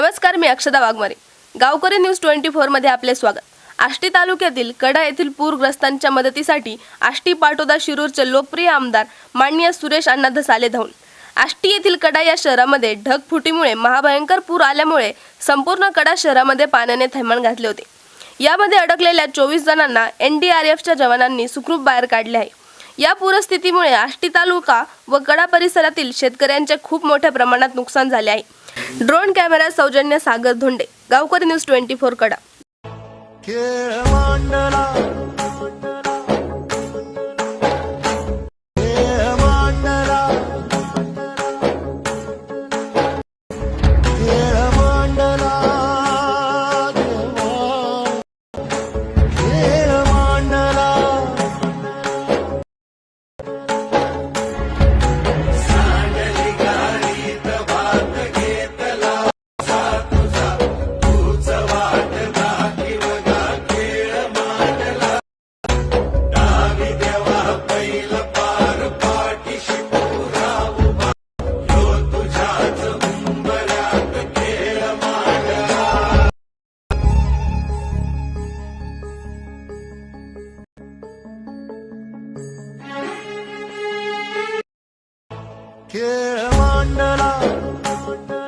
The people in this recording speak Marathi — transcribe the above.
नमस्कार मी अक्षदा वाघमारे. गावकरी न्यूज ट्वेंटी फोरमध्ये आपले स्वागत. आष्टी तालुक्यातील कडा येथील पूरग्रस्तांच्या मदतीसाठी आष्टी पाटोदा शिरूरचे लोकप्रिय आमदार माननीय सुरेश अण्णा धसाले धावून. आष्टी येथील कडा या शहरामध्ये ढगफुटीमुळे महाभयंकर पूर आल्यामुळे संपूर्ण कडा शहरामध्ये पाण्याने थैमान घातले होते. यामध्ये अडकलेल्या चोवीस जणांना एन डी आर एफच्या जवानांनी सुखरूप बाहेर काढले आहे. या पूरस्थितीमुळे आष्टी तालुका व कडा परिसरातील शेतकऱ्यांचे खूप मोठ्या प्रमाणात नुकसान झाले आहे. ड्रोन कॅमेरा सौजन्य Sagar Dhonde Gavkari news twenty four कडा. Kill Mandela. Mandela.